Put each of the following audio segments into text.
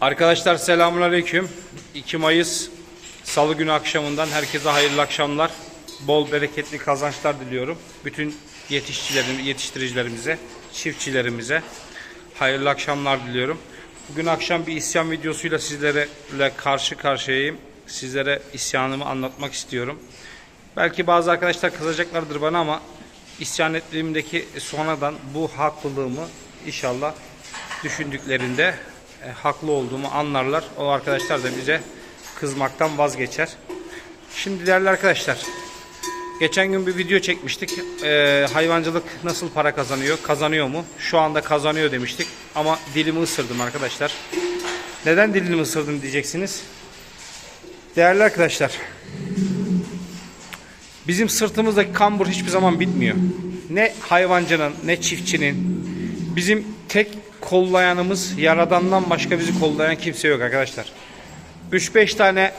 Arkadaşlar selamünaleyküm. 2 Mayıs Salı günü akşamından herkese hayırlı akşamlar. Bol bereketli kazançlar diliyorum. Bütün yetişçilerim, yetiştiricilerimize, çiftçilerimize hayırlı akşamlar diliyorum. Bugün akşam bir isyan videosuyla sizlere karşı karşıyayım. Sizlere isyanımı anlatmak istiyorum. Belki bazı arkadaşlar kızacaklardır bana ama isyan ettiğimdeki sonradan bu haklılığımı inşallah düşündüklerinde e, haklı olduğumu anlarlar. O arkadaşlar da bize kızmaktan vazgeçer. Şimdi değerli arkadaşlar, geçen gün bir video çekmiştik. E, hayvancılık nasıl para kazanıyor, kazanıyor mu? Şu anda kazanıyor demiştik. Ama dilimi ısırdım arkadaşlar. Neden dilimi ısırdım diyeceksiniz. Değerli arkadaşlar, bizim sırtımızdaki kambur hiçbir zaman bitmiyor. Ne hayvancının ne çiftçinin bizim tek kollayanımız yaradandan başka bizi kollayan kimse yok arkadaşlar. 3-5 tane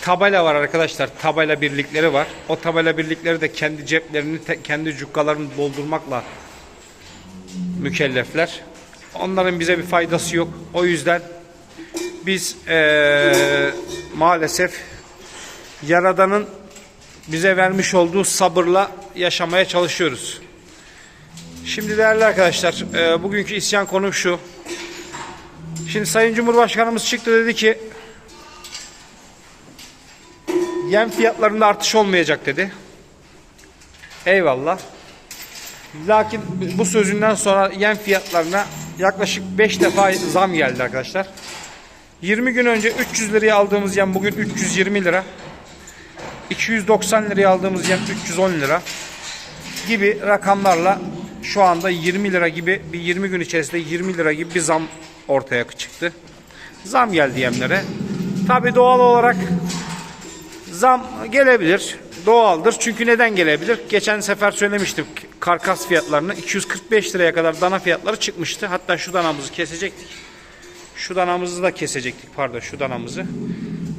tabela var arkadaşlar. Tabela birlikleri var. O tabela birlikleri de kendi ceplerini, kendi cukkalarını doldurmakla mükellefler. Onların bize bir faydası yok. O yüzden biz eee, maalesef Yaradan'ın bize vermiş olduğu sabırla yaşamaya çalışıyoruz. Şimdi değerli arkadaşlar, e, bugünkü isyan konum şu. Şimdi Sayın Cumhurbaşkanımız çıktı dedi ki yem fiyatlarında artış olmayacak dedi. Eyvallah. Lakin bu sözünden sonra yem fiyatlarına yaklaşık 5 defa zam geldi arkadaşlar. 20 gün önce 300 liraya aldığımız yem bugün 320 lira. 290 liraya aldığımız yem 310 lira gibi rakamlarla şu anda 20 lira gibi bir 20 gün içerisinde 20 lira gibi bir zam ortaya çıktı. Zam geldi yemlere. Tabi doğal olarak zam gelebilir. Doğaldır. Çünkü neden gelebilir? Geçen sefer söylemiştim karkas fiyatlarını 245 liraya kadar dana fiyatları çıkmıştı. Hatta şu danamızı kesecektik. Şu danamızı da kesecektik pardon şu danamızı.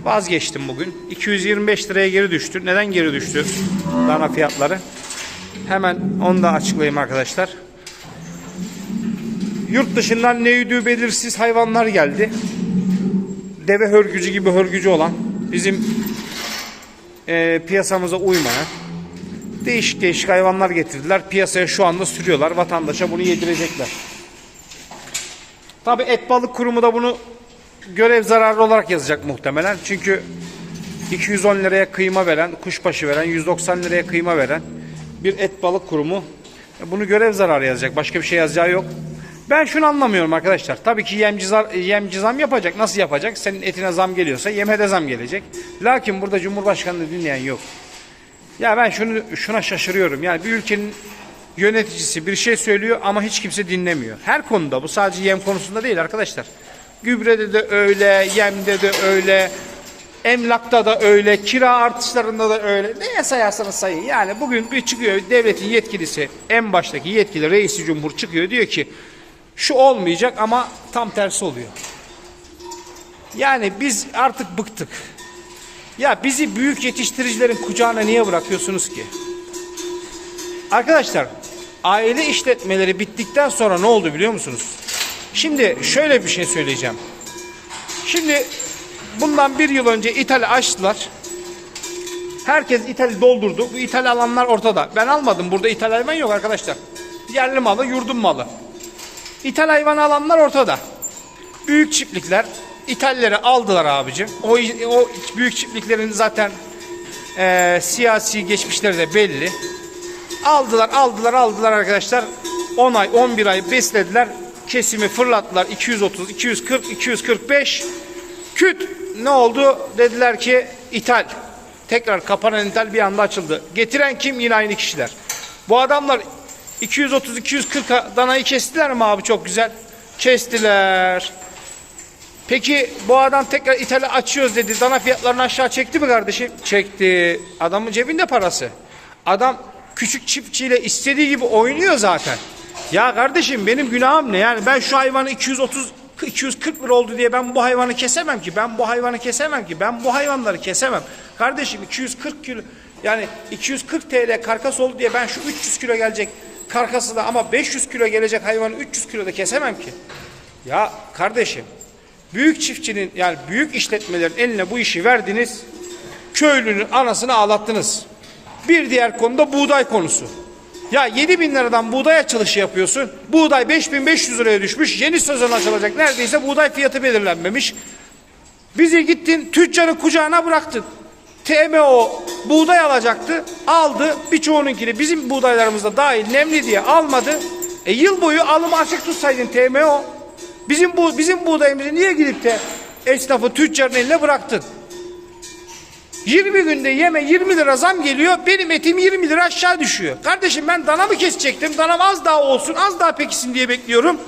Vazgeçtim bugün. 225 liraya geri düştü. Neden geri düştü dana fiyatları? Hemen onu da açıklayayım arkadaşlar. Yurt dışından neydi belirsiz hayvanlar geldi. Deve hörgücü gibi hörgücü olan bizim e, piyasamıza uymayan değişik değişik hayvanlar getirdiler. Piyasaya şu anda sürüyorlar. Vatandaşa bunu yedirecekler. Tabi et balık kurumu da bunu görev zararı olarak yazacak muhtemelen. Çünkü 210 liraya kıyma veren, kuşbaşı veren, 190 liraya kıyma veren bir et balık kurumu e, bunu görev zararı yazacak. Başka bir şey yazacağı yok. Ben şunu anlamıyorum arkadaşlar. Tabii ki yemci, zar, yemci zam yapacak. Nasıl yapacak? Senin etine zam geliyorsa yeme de zam gelecek. Lakin burada Cumhurbaşkanı'nı dinleyen yok. Ya ben şunu şuna şaşırıyorum. Yani bir ülkenin yöneticisi bir şey söylüyor ama hiç kimse dinlemiyor. Her konuda bu sadece yem konusunda değil arkadaşlar. Gübrede de öyle, yemde de öyle, emlakta da öyle, kira artışlarında da öyle. Neye sayarsanız sayın. Yani bugün bir çıkıyor devletin yetkilisi, en baştaki yetkili reisi cumhur çıkıyor diyor ki şu olmayacak ama tam tersi oluyor. Yani biz artık bıktık. Ya bizi büyük yetiştiricilerin kucağına niye bırakıyorsunuz ki? Arkadaşlar aile işletmeleri bittikten sonra ne oldu biliyor musunuz? Şimdi şöyle bir şey söyleyeceğim. Şimdi bundan bir yıl önce İthal açtılar. Herkes İthal doldurdu. Bu İthal alanlar ortada. Ben almadım. Burada İthal hayvan yok arkadaşlar. Yerli malı, yurdum malı. İthal hayvan alanlar ortada. Büyük çiftlikler İthalleri aldılar abicim. O, o büyük çiftliklerin zaten e, siyasi geçmişleri de belli. Aldılar, aldılar, aldılar arkadaşlar. 10 ay, 11 ay beslediler. Kesimi fırlattılar. 230, 240, 245. Küt ne oldu? Dediler ki ithal. Tekrar kapanan ithal bir anda açıldı. Getiren kim? Yine aynı kişiler. Bu adamlar 230, 240 danayı kestiler mi abi? Çok güzel. Kestiler. Peki bu adam tekrar ithali açıyoruz dedi. Dana fiyatlarını aşağı çekti mi kardeşim? Çekti. Adamın cebinde parası. Adam küçük çiftçiyle istediği gibi oynuyor zaten. Ya kardeşim benim günahım ne? Yani ben şu hayvanı 230 240 lira oldu diye ben bu hayvanı kesemem ki. Ben bu hayvanı kesemem ki. Ben bu hayvanları kesemem. Kardeşim 240 kilo yani 240 TL karkas oldu diye ben şu 300 kilo gelecek karkası da ama 500 kilo gelecek hayvanı 300 kiloda kesemem ki. Ya kardeşim Büyük çiftçinin yani büyük işletmelerin eline bu işi verdiniz. Köylünün anasını ağlattınız. Bir diğer konu da buğday konusu. Ya 7 bin liradan buğday açılışı yapıyorsun. Buğday 5500 liraya düşmüş. Yeni sezon açılacak. Neredeyse buğday fiyatı belirlenmemiş. Bizi gittin tüccarın kucağına bıraktın. TMO buğday alacaktı. Aldı. Birçoğununkini bizim buğdaylarımız da dahil nemli diye almadı. E yıl boyu alımı açık tutsaydın TMO. Bizim bu bizim buğdayımızı niye gidip de esnafı tüccarın eline bıraktın? 20 günde yeme 20 lira zam geliyor. Benim etim 20 lira aşağı düşüyor. Kardeşim ben dana mı kesecektim? Danam az daha olsun, az daha pekişsin diye bekliyorum.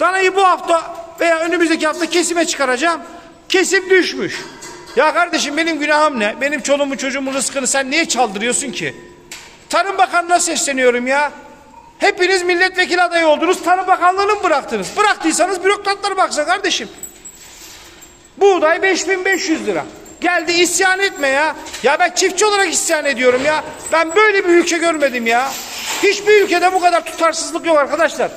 Danayı bu hafta veya önümüzdeki hafta kesime çıkaracağım. Kesim düşmüş. Ya kardeşim benim günahım ne? Benim çoluğumun çocuğumun rızkını sen niye çaldırıyorsun ki? Tarım Bakanı'na sesleniyorum ya. Hepiniz milletvekili adayı oldunuz. Tarım Bakanlığı'nı mı bıraktınız? Bıraktıysanız bürokratlara baksa kardeşim. Buğday 5500 lira. Geldi isyan etme ya. Ya ben çiftçi olarak isyan ediyorum ya. Ben böyle bir ülke görmedim ya. Hiçbir ülkede bu kadar tutarsızlık yok arkadaşlar.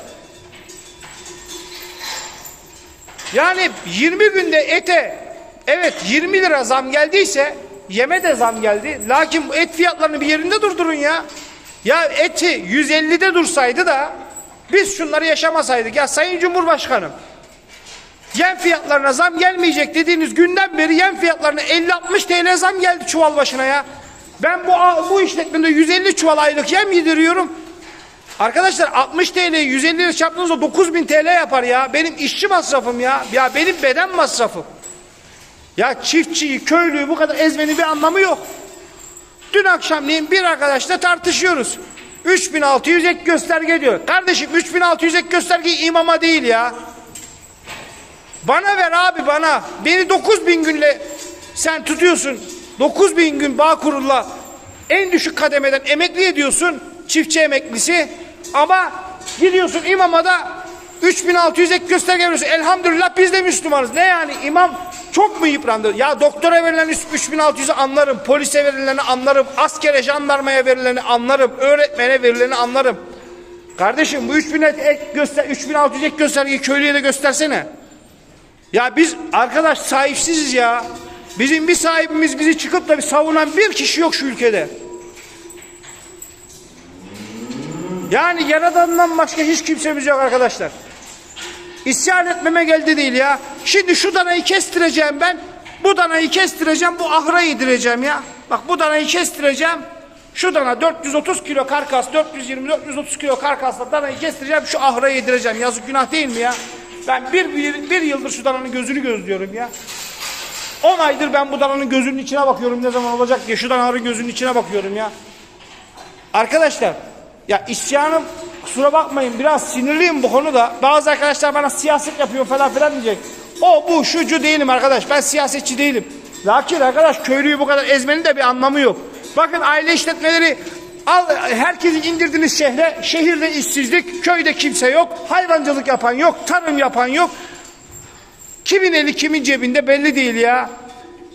Yani 20 günde ete evet 20 lira zam geldiyse yeme de zam geldi. Lakin et fiyatlarını bir yerinde durdurun ya. Ya eti 150'de dursaydı da biz şunları yaşamasaydık. Ya Sayın Cumhurbaşkanım Yem fiyatlarına zam gelmeyecek dediğiniz günden beri yem fiyatlarına 50-60 TL zam geldi çuval başına ya. Ben bu bu işletmede 150 çuval aylık yem yediriyorum. Arkadaşlar 60 TL 150 lira çarptığınızda 9000 TL yapar ya. Benim işçi masrafım ya. Ya benim beden masrafım. Ya çiftçiyi, köylüyü bu kadar ezmenin bir anlamı yok. Dün akşamleyin bir arkadaşla tartışıyoruz. 3600 ek gösterge diyor. Kardeşim 3600 ek gösterge imama değil ya. Bana ver abi bana. Beni 9000 günle sen tutuyorsun. 9000 gün bağ kurulla en düşük kademeden emekli ediyorsun. Çiftçi emeklisi. Ama gidiyorsun imama da 3600 ek gösterge veriyorsun. Elhamdülillah biz de Müslümanız. Ne yani imam çok mu yıprandı? Ya doktora verilen 3600'ü anlarım. Polise verileni anlarım. Askere, jandarmaya verileni anlarım. Öğretmene verileni anlarım. Kardeşim bu 3000 ek göster 3600 ek göstergeyi köylüye de göstersene. Ya biz arkadaş sahipsiziz ya. Bizim bir sahibimiz bizi çıkıp da bir savunan bir kişi yok şu ülkede. Yani yaradandan başka hiç kimsemiz yok arkadaşlar. İsyan etmeme geldi değil ya. Şimdi şu danayı kestireceğim ben. Bu danayı kestireceğim. Bu ahıra yedireceğim ya. Bak bu danayı kestireceğim. Şu dana 430 kilo karkas, 420-430 kilo karkasla danayı kestireceğim. Şu ahıra yedireceğim. Yazık günah değil mi ya? Ben bir, bir, bir yıldır şu dananın gözünü gözlüyorum ya. 10 aydır ben bu dananın gözünün içine bakıyorum ne zaman olacak diye. Şu dananın gözünün içine bakıyorum ya. Arkadaşlar ya isyanım kusura bakmayın biraz sinirliyim bu konuda. Bazı arkadaşlar bana siyaset yapıyor falan filan diyecek. O bu şucu değilim arkadaş ben siyasetçi değilim. Lakin arkadaş köylüyü bu kadar ezmenin de bir anlamı yok. Bakın aile işletmeleri Al, herkesi indirdiniz şehre. Şehirde işsizlik, köyde kimse yok. Hayvancılık yapan yok, tarım yapan yok. Kimin eli kimin cebinde belli değil ya.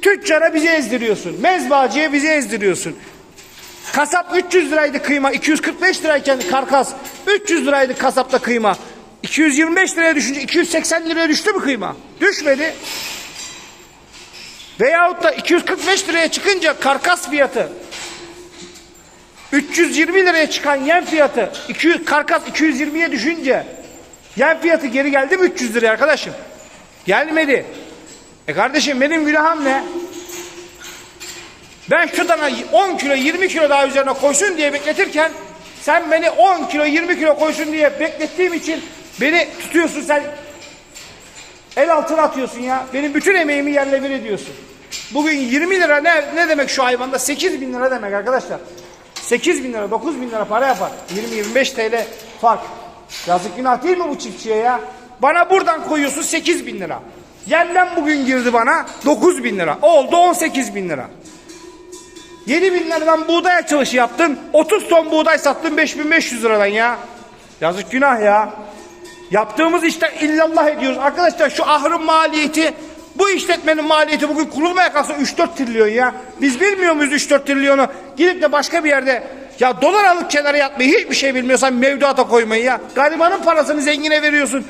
Tüccara bizi ezdiriyorsun. Mezbacıya bizi ezdiriyorsun. Kasap 300 liraydı kıyma. 245 lirayken karkas. 300 liraydı kasapta kıyma. 225 liraya düşünce 280 liraya düştü mü kıyma? Düşmedi. Veyahut da 245 liraya çıkınca karkas fiyatı 320 liraya çıkan yem fiyatı 200 karkas 220'ye düşünce yem fiyatı geri geldi mi 300 liraya arkadaşım? Gelmedi. E kardeşim benim günahım ne? Ben şu dana 10 kilo 20 kilo daha üzerine koysun diye bekletirken sen beni 10 kilo 20 kilo koysun diye beklettiğim için beni tutuyorsun sen el altına atıyorsun ya. Benim bütün emeğimi yerle bir ediyorsun. Bugün 20 lira ne, ne demek şu hayvanda? 8 bin lira demek arkadaşlar. 8 bin lira 9 bin lira para yapar. 20-25 TL fark. Yazık günah değil mi bu çiftçiye ya? Bana buradan koyuyorsun 8 bin lira. Yerden bugün girdi bana 9 bin lira. Oldu 18 bin lira. 7 bin liradan buğday açılışı yaptın. 30 ton buğday sattın 5500 liradan ya. Yazık günah ya. Yaptığımız işte illallah ediyoruz. Arkadaşlar şu ahırın maliyeti bu işletmenin maliyeti bugün kurulmaya kalsa 3-4 trilyon ya. Biz bilmiyor muyuz 3-4 trilyonu? Gidip de başka bir yerde ya dolar alıp kenara yatmayı hiçbir şey bilmiyorsan mevduata koymayı ya. Garibanın parasını zengine veriyorsun.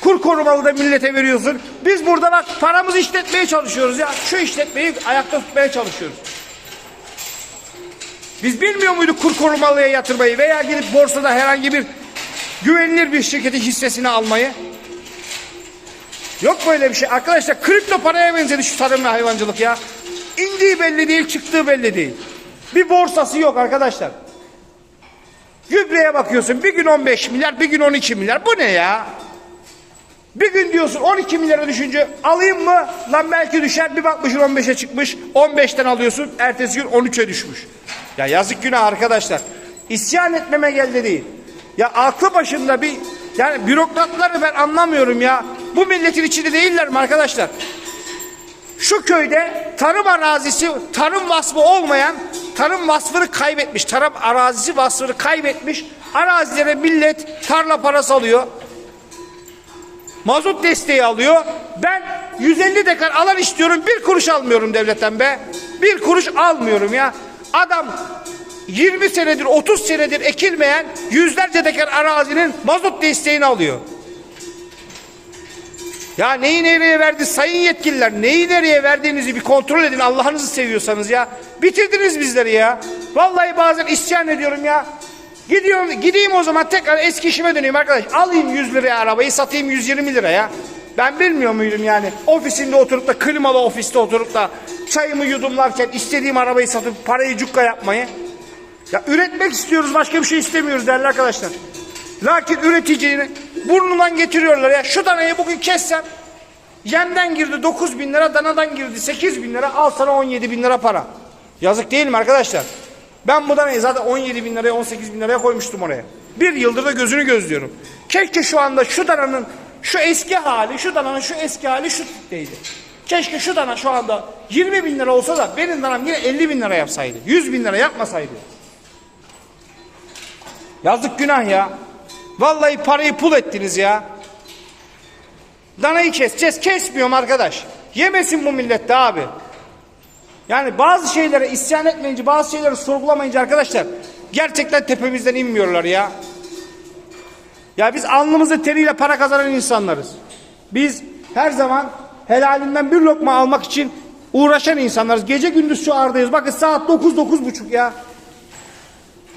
Kur korumalı da millete veriyorsun. Biz burada bak paramızı işletmeye çalışıyoruz ya. Şu işletmeyi ayakta tutmaya çalışıyoruz. Biz bilmiyor muyduk kur korumalıya yatırmayı veya gidip borsada herhangi bir güvenilir bir şirketin hissesini almayı? Yok böyle bir şey. Arkadaşlar kripto paraya benzedi şu tarım ve hayvancılık ya. İndiği belli değil, çıktığı belli değil. Bir borsası yok arkadaşlar. Gübreye bakıyorsun bir gün 15 milyar, bir gün 12 milyar. Bu ne ya? Bir gün diyorsun 12 milyara düşünce alayım mı? Lan belki düşer. Bir bakmışsın 15'e çıkmış. 15'ten alıyorsun. Ertesi gün 13'e düşmüş. Ya yazık günah arkadaşlar. İsyan etmeme geldi değil. Ya aklı başında bir yani bürokratları ben anlamıyorum ya. Bu milletin içinde değiller mi arkadaşlar? Şu köyde tarım arazisi, tarım vasfı olmayan, tarım vasfını kaybetmiş, tarım arazisi vasfını kaybetmiş arazilere millet tarla parası alıyor. Mazot desteği alıyor. Ben 150 dekar alan istiyorum. Bir kuruş almıyorum devletten be. Bir kuruş almıyorum ya. Adam 20 senedir 30 senedir ekilmeyen yüzlerce dekar arazinin mazot desteğini alıyor. Ya neyi nereye verdi sayın yetkililer? Neyi nereye verdiğinizi bir kontrol edin Allah'ınızı seviyorsanız ya. Bitirdiniz bizleri ya. Vallahi bazen isyan ediyorum ya. Gidiyorum, gideyim o zaman tekrar eski işime döneyim arkadaş. Alayım 100 liraya arabayı satayım 120 liraya. Ben bilmiyor muydum yani ofisinde oturup da klimalı ofiste oturup da çayımı yudumlarken istediğim arabayı satıp parayı cukka yapmayı. Ya üretmek istiyoruz başka bir şey istemiyoruz değerli arkadaşlar. Lakin üreticinin burnundan getiriyorlar ya. Şu danayı bugün kessem yemden girdi 9 bin lira danadan girdi 8 bin lira al sana 17 bin lira para. Yazık değil mi arkadaşlar? Ben bu danayı zaten 17 bin liraya 18 bin liraya koymuştum oraya. Bir yıldır da gözünü gözlüyorum. Keşke şu anda şu dananın şu eski hali, şu dananın şu eski hali şu tipteydi. Keşke şu dana şu anda 20 bin lira olsa da benim danam yine 50 bin lira yapsaydı. 100 bin lira yapmasaydı. Yazık günah ya. Vallahi parayı pul ettiniz ya. Danayı keseceğiz. Kesmiyorum arkadaş. Yemesin bu millette abi. Yani bazı şeylere isyan etmeyince, bazı şeyleri sorgulamayınca arkadaşlar gerçekten tepemizden inmiyorlar ya. Ya biz alnımızı teriyle para kazanan insanlarız. Biz her zaman helalinden bir lokma almak için uğraşan insanlarız. Gece gündüz şu ardayız. Bakın saat 9 buçuk ya.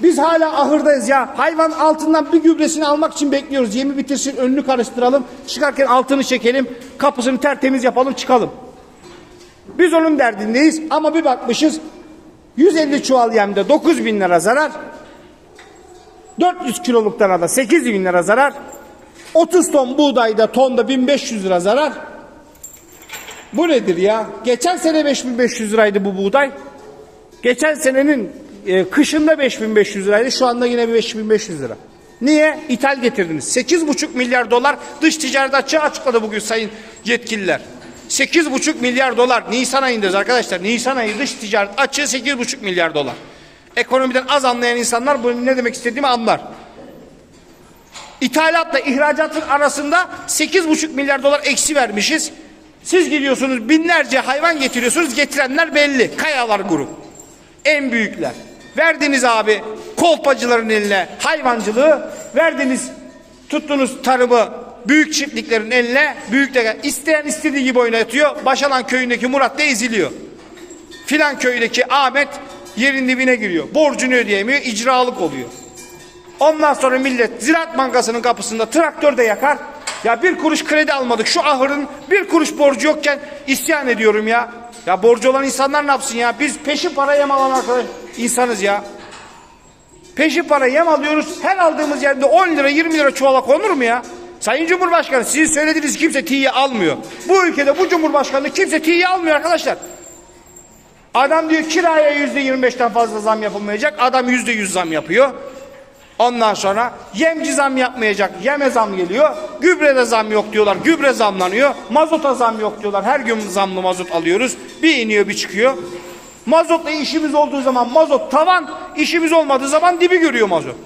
Biz hala ahırdayız ya. Hayvan altından bir gübresini almak için bekliyoruz. Yemi bitirsin, önünü karıştıralım. Çıkarken altını çekelim. Kapısını tertemiz yapalım, çıkalım. Biz onun derdindeyiz ama bir bakmışız 150 çuval yemde 9 bin lira zarar. 400 kiloluk danada 8 bin lira zarar. 30 ton buğdayda tonda 1500 lira zarar. Bu nedir ya? Geçen sene 5500 liraydı bu buğday. Geçen senenin e, kışında 5500 liraydı. Şu anda yine 5500 lira. Niye? İthal getirdiniz. 8,5 milyar dolar dış ticaret açığı açıkladı bugün sayın yetkililer. 8,5 milyar dolar Nisan ayındayız arkadaşlar. Nisan ayı dış ticaret açığı 8,5 milyar dolar. Ekonomiden az anlayan insanlar bu ne demek istediğimi anlar. İthalatla ihracatın arasında 8,5 milyar dolar eksi vermişiz. Siz gidiyorsunuz binlerce hayvan getiriyorsunuz. Getirenler belli. Kayalar grup. En büyükler. Verdiniz abi kolpacıların eline hayvancılığı. Verdiniz tuttunuz tarımı büyük çiftliklerin eline. Büyükler isteyen istediği gibi oynatıyor. Başalan köyündeki Murat da eziliyor. Filan köydeki Ahmet yerin dibine giriyor. Borcunu ödeyemiyor. icralık oluyor. Ondan sonra millet Ziraat Bankası'nın kapısında traktör de yakar. Ya bir kuruş kredi almadık. Şu ahırın bir kuruş borcu yokken isyan ediyorum ya. Ya borcu olan insanlar ne yapsın ya? Biz peşin para yem alan arkadaş insanız ya. Peşin para yem alıyoruz. Her aldığımız yerde 10 lira 20 lira çuvala konur mu ya? Sayın Cumhurbaşkanı sizin söylediğiniz kimse tiye almıyor. Bu ülkede bu Cumhurbaşkanı kimse tiye almıyor arkadaşlar. Adam diyor kiraya yüzde yirmi beşten fazla zam yapılmayacak. Adam yüzde yüz zam yapıyor. Ondan sonra yemci zam yapmayacak. Yeme zam geliyor. Gübrede zam yok diyorlar. Gübre zamlanıyor. Mazota zam yok diyorlar. Her gün zamlı mazot alıyoruz. Bir iniyor bir çıkıyor. Mazotla işimiz olduğu zaman mazot tavan, işimiz olmadığı zaman dibi görüyor mazot.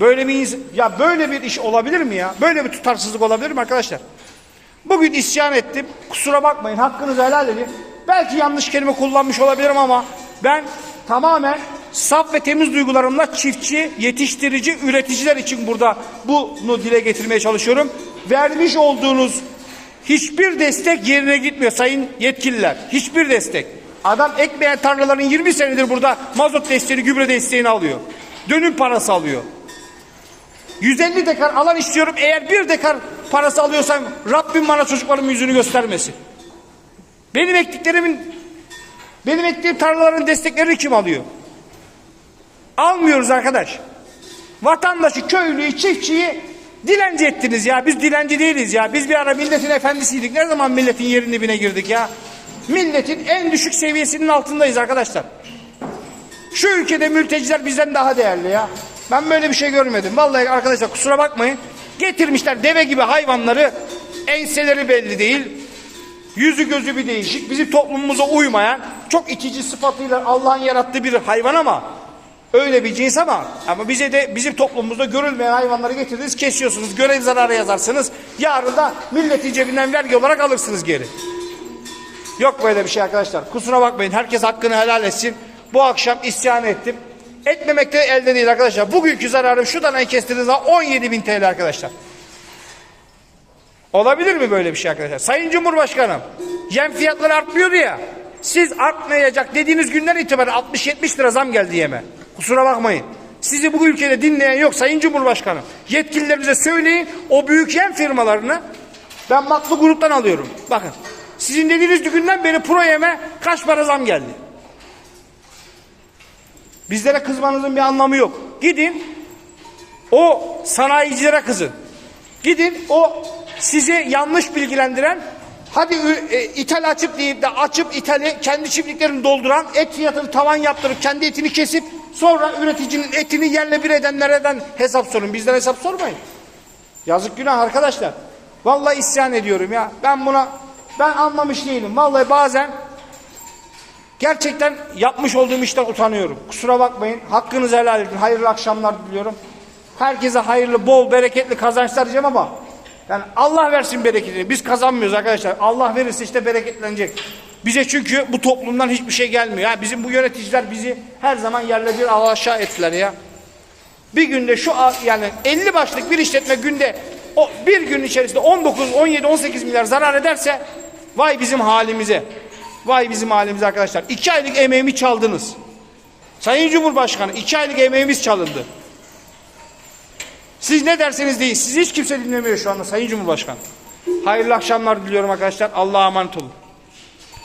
Böyle bir ya böyle bir iş olabilir mi ya? Böyle bir tutarsızlık olabilir mi arkadaşlar? Bugün isyan ettim. Kusura bakmayın. Hakkınızı helal edin. Belki yanlış kelime kullanmış olabilirim ama ben tamamen saf ve temiz duygularımla çiftçi, yetiştirici, üreticiler için burada bunu dile getirmeye çalışıyorum. vermiş olduğunuz hiçbir destek yerine gitmiyor sayın yetkililer. Hiçbir destek. Adam ekmeğen tarlaların 20 senedir burada mazot desteğini, gübre desteğini alıyor. Dönüm parası alıyor. 150 dekar alan istiyorum. Eğer bir dekar parası alıyorsam Rabbim bana çocuklarımın yüzünü göstermesin. Benim ektiklerimin benim ektiğim tarlaların desteklerini kim alıyor? Almıyoruz arkadaş. Vatandaşı, köylüyü, çiftçiyi dilenci ettiniz ya. Biz dilenci değiliz ya. Biz bir ara milletin efendisiydik. Ne zaman milletin yerin dibine girdik ya? Milletin en düşük seviyesinin altındayız arkadaşlar. Şu ülkede mülteciler bizden daha değerli ya. Ben böyle bir şey görmedim. Vallahi arkadaşlar kusura bakmayın. Getirmişler deve gibi hayvanları. Enseleri belli değil. Yüzü gözü bir değişik. Bizim toplumumuza uymayan çok itici sıfatıyla Allah'ın yarattığı bir hayvan ama öyle bir cins ama ama bize de bizim toplumumuzda görülmeyen hayvanları getirdiniz kesiyorsunuz. Görev zararı yazarsınız. Yarın da milletin cebinden vergi olarak alırsınız geri. Yok böyle bir şey arkadaşlar. Kusura bakmayın. Herkes hakkını helal etsin. Bu akşam isyan ettim. Etmemek de elde değil arkadaşlar. Bugünkü zararım şu danayı kestiğiniz zaman 17 bin TL arkadaşlar. Olabilir mi böyle bir şey arkadaşlar? Sayın Cumhurbaşkanım, yem fiyatları artmıyordu ya. Siz artmayacak dediğiniz günden itibaren 60-70 lira zam geldi yeme. Kusura bakmayın. Sizi bu ülkede dinleyen yok Sayın Cumhurbaşkanım. Yetkililerinize söyleyin o büyük yem firmalarını ben Maklı Grup'tan alıyorum. Bakın sizin dediğiniz günden beri pro yeme kaç para zam geldi. Bizlere kızmanızın bir anlamı yok. Gidin o sanayicilere kızın. Gidin o sizi yanlış bilgilendiren hadi e, ithal açıp deyip de açıp ithali kendi çiftliklerini dolduran et fiyatını tavan yaptırıp kendi etini kesip sonra üreticinin etini yerle bir edenlerden hesap sorun. Bizden hesap sormayın. Yazık günah arkadaşlar. Vallahi isyan ediyorum ya. Ben buna ben anlamış değilim. Vallahi bazen gerçekten yapmış olduğum işten utanıyorum. Kusura bakmayın. Hakkınızı helal edin. Hayırlı akşamlar diliyorum. Herkese hayırlı, bol, bereketli kazançlar diyeceğim ama yani Allah versin bereketini. Biz kazanmıyoruz arkadaşlar. Allah verirse işte bereketlenecek. Bize çünkü bu toplumdan hiçbir şey gelmiyor. Ha, bizim bu yöneticiler bizi her zaman yerle bir aşağı ettiler ya. Bir günde şu yani 50 başlık bir işletme günde o bir gün içerisinde 19, 17, 18 milyar zarar ederse vay bizim halimize. Vay bizim halimize arkadaşlar. İki aylık emeğimi çaldınız. Sayın Cumhurbaşkanı iki aylık emeğimiz çalındı. Siz ne derseniz deyin. Sizi hiç kimse dinlemiyor şu anda Sayın Cumhurbaşkanı. Hayırlı akşamlar diliyorum arkadaşlar. Allah'a emanet olun.